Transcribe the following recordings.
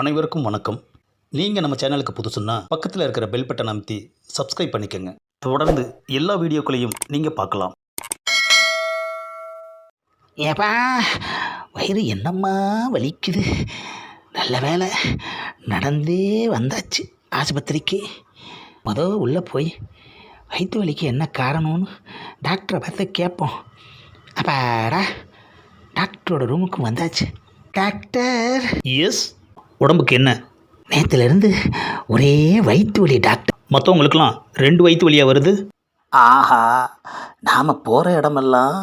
அனைவருக்கும் வணக்கம். நீங்கள் நம்ம சேனலுக்கு புதுசுன்னா பக்கத்தில் இருக்கிற பெல் பட்டனை அமைத்தி சப்ஸ்கிரைப் பண்ணிக்கோங்க. தொடர்ந்து எல்லா வீடியோக்களையும் நீங்கள் பார்க்கலாம். ஏப்பா வயிறு என்னம்மா வலிக்குது? நல்ல வேலை நடந்தே வந்தாச்சு ஆஸ்பத்திரிக்கு. முத உள்ளே போய் வயிற்று வலிக்கு என்ன காரணம்னு டாக்டரை பார்த்து கேட்போம் அப்பாடா டாக்டரோட ரூமுக்கு வந்தாச்சு. டாக்டர் எஸ் உடம்புக்கு என்ன? நேற்றுலேருந்து ஒரே வயிற்று வலி டாக்டர். மற்றவங்களுக்கெல்லாம் ரெண்டு வயிற்று வழியாக வருது? ஆஹா நாம் போகிற இடமெல்லாம்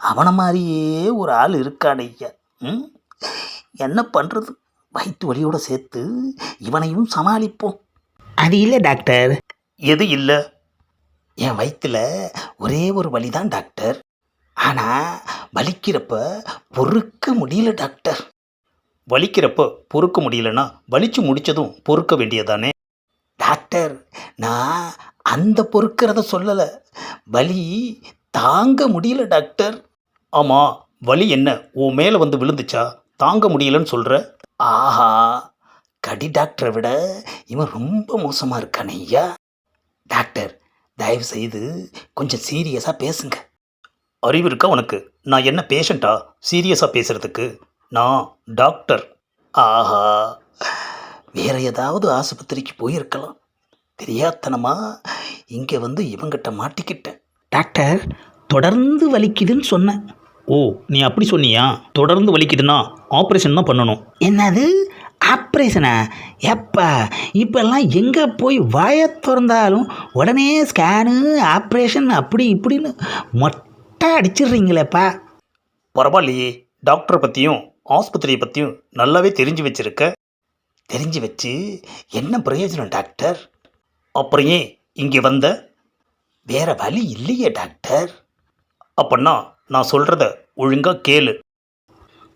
அவனை மாதிரியே ஒரு ஆள் இருக்காடையா ம்? என்ன பண்ணுறது வயிற்று வலியோடு சேர்த்து இவனையும் சமாளிப்போம். அது இல்லை டாக்டர். எது இல்லை? என் வயிற்றில் ஒரே ஒரு வலி தான் டாக்டர். ஆனால் வலிக்கிறப்ப பொறுக்க முடியல டாக்டர். வலிக்கிறப்ப பொறுக்க முடியலன்னா வலிச்சு முடிச்சதும் பொறுக்க வேண்டியதானே டாக்டர் நான் அந்த பொறுக்கிறத சொல்லலை. வலி தாங்க முடியல டாக்டர். ஆமாம் வலி என்ன? உன் மேலே வந்து விழுந்துச்சா? தாங்க முடியலன்னு சொல்கிற ஆஹா கடி டாக்டரை விட இவன் ரொம்ப மோசமாக இருக்கானே ஐயா. டாக்டர் தயவு செய்து கொஞ்சம் சீரியஸாக பேசுங்க. அறிவு இருக்கா உனக்கு? நான் என்ன பேஷண்ட்டா சீரியஸாக பேசுகிறதுக்கு நான் டாக்டர். ஆஹா. வேற ஏதாவது ஆஸ்பத்திரிக்கு போயிருக்கலாம். தெரியாத்தனமா இங்கே வந்து இவங்கிட்ட மாட்டிக்கிட்டேன். டாக்டர் தொடர்ந்து வலிக்குதுன்னு சொன்னேன். ஓ நீ அப்படி சொன்னியா? தொடர்ந்து வலிக்குதுன்னா ஆப்ரேஷன் தான் பண்ணணும். என்னது? ஆப்ரேஷனா? எப்பா? இப்பெல்லாம் எங்கே போய் வாயை திறந்தாலும் உடனே ஸ்கேனு ஆப்ரேஷன் அப்படி இப்படின்னு மொட்டை அடிச்சிடுறீங்களேப்பா. பரவாயில்லையே டாக்டரை பற்றியும் ஆஸ்பத்திரியை பற்றியும் நல்லாவே தெரிஞ்சு வச்சுருக்க. தெரிஞ்சு வச்சு என்ன பிரயோஜனம் டாக்டர்? அப்புறம் ஏன் இங்கே வந்த? வேற வழி இல்லையே டாக்டர். அப்படின்னா நான் சொல்கிறத ஒழுங்காக கேளு.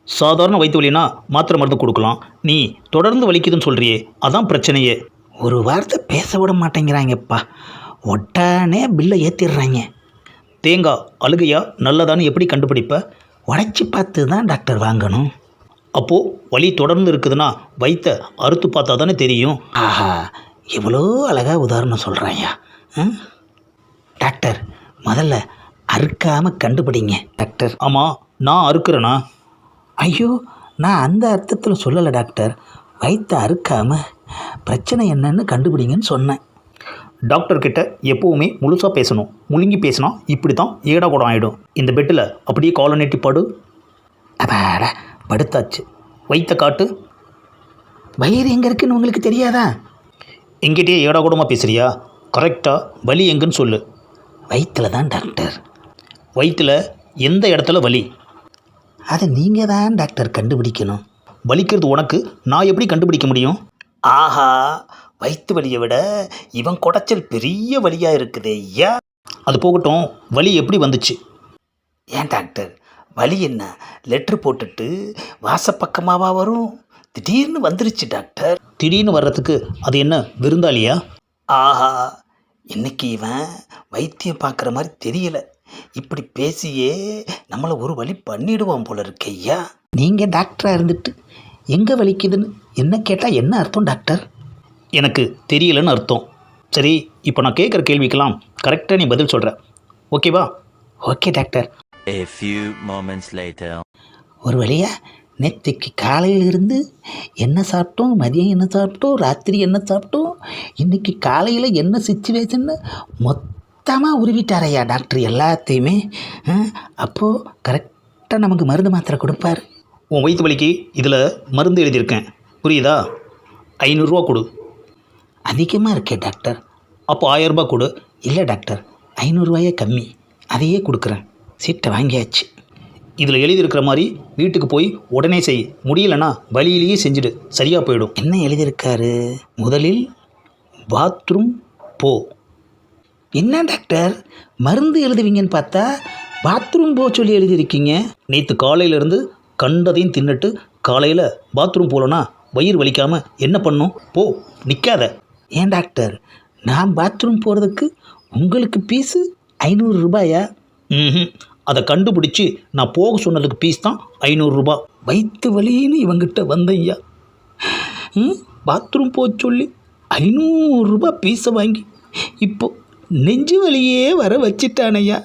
சாதாரண வயிற்று வலினா மாத்திரை மருந்து கொடுக்கலாம். நீ தொடர்ந்து வலிக்குதுன்னு சொல்கிறியே அதான் பிரச்சனையே. ஒரு வார்த்தை பேச விட மாட்டேங்கிறாங்கப்பா. உடனே பில்லை ஏற்றிடுறாங்க தேங்காய் அழுகையா நல்லதான்னு எப்படி கண்டுபிடிப்ப? உடைச்சி பார்த்து தான் டாக்டர் வாங்கணும். அப்போது வலி தொடர்ந்து இருக்குதுன்னா வயிற்ற அறுத்து பார்த்தா தானே தெரியும். ஆஹா எவ்வளோ அழகாக உதாரணம் சொல்கிறாயா? டாக்டர் முதல்ல அறுக்காமல் கண்டுபிடிங்க. டாக்டர் ஆமாம் நான் அறுக்கிறேனா? ஐயோ நான் அந்த அர்த்தத்தில் சொல்லலை டாக்டர். வயிற்ற அறுக்காமல் பிரச்சனை என்னன்னு கண்டுபிடிங்கன்னு சொன்னேன். டாக்டர் கிட்ட எப்போவுமே முழுசாக பேசணும். முழுங்கி பேசினா இப்படி தான் ஏடா கூடம் ஆகிடும் இந்த பெட்டில் அப்படியே காலை நீட்டி படு. அப்பாடா படுத்தாச்சு. வைத்த காட்டு வயிறு எங்கே இருக்குன்னு உங்களுக்கு தெரியாதா? எங்கிட்டே ஏடா கூடமாக பேசுறியா? கரெக்டாக வலி எங்கன்னு சொல்லு. வயிற்றில் தான் டாக்டர். வயிற்றில் எந்த இடத்துல வலி? அதை நீங்கள் தான் டாக்டர் கண்டுபிடிக்கணும். வலிக்கிறது உனக்கு? நான் எப்படி கண்டுபிடிக்க முடியும்? ஆஹா வயிற்று வலியை விட இவன் குடைச்சல் பெரிய வலியாக இருக்குது ஐயா அது போகட்டும் வலி எப்படி வந்துச்சு? ஏன் டாக்டர் வலி என்ன? லெட்ரு போட்டுட்டு வாசப்பக்கமாவா வரும்? திடீர்னு வந்துருச்சு டாக்டர் திடீர்னு வர்றதுக்கு அது என்ன விருந்தாளியா? ஆஹா இன்னைக்கு இவன் வைத்தியம் பார்க்குற மாதிரி தெரியல. இப்படி பேசியே நம்மளை ஒரு வழி பண்ணிடுவான் போல இருக்கு ஐயா. நீங்கள் டாக்டராக இருந்துட்டு எங்கே வலிக்குதுன்னு என்ன கேட்டால் என்ன அர்த்தம் டாக்டர் எனக்கு தெரியலன்னு அர்த்தம். சரி இப்போ நான் கேட்குற கேள்விக்கெல்லாம் கரெக்டாக நீ பதில் சொல்கிற ஓகேவா okay doctor A few moments later. ஒரு வழியா நேற்றுக்கு காலையில இருந்து என்ன சாப்பிட்டோம் மதியம் என்ன சாப்பிட்டோம் ராத்திரி என்ன சாப்பிட்டோம் இன்னைக்கு காலையில் என்ன சுச்சுவேஷன்னு மொத்தமாக உருவிட்டாரையா டாக்டர் எல்லாத்தையுமே? அப்போது கரெக்டாக நமக்கு மருந்து மாத்திரை கொடுப்பார். உன் வயிற்று வலிக்கு இதில் மருந்து எழுதியிருக்கேன். புரியுதா? ஐநூறுரூவா கொடு. அதிகமாக இருக்கே டாக்டர். அப்போ ஆயரரூபா கொடு. இல்லை டாக்டர் ஐநூறுரூவாயே கம்மி. அதையே கொடுக்குறேன். சீட்டை வாங்கியாச்சு. இதில் எழுதியிருக்கிற மாதிரி வீட்டுக்கு போய் உடனே செய். முடியலன்னா வழியிலேயே செஞ்சுடு. சரியாக போயிடும். என்ன எழுதியிருக்காரு? முதலில் பாத்ரூம் போ. என்ன டாக்டர்? மருந்து எழுதுவீங்கன்னு பார்த்தா பாத்ரூம் போ சொல்லி எழுதியிருக்கீங்க. நேற்று காலையிலேருந்து கண்டதையும் தின்னுட்டு காலையில் பாத்ரூம் போகலன்னா வயிறு வலிக்காமல் என்ன பண்ணும்? போ நிற்காத ஏன் டாக்டர்? நான் பாத்ரூம் போகிறதுக்கு உங்களுக்கு பீஸு ஐநூறு ரூபாயா? ம் அதை கண்டுபிடிச்சி நான் போக சொன்னதுக்கு பீஸ் தான் ஐநூறுரூபா வயிற்று வலின்னு இவங்கிட்ட வந்தையா பாத்ரூம் போக சொல்லி ஐநூறுரூபா பீஸை வாங்கி இப்போ நெஞ்சு வலியே வர வச்சிட்டானையா.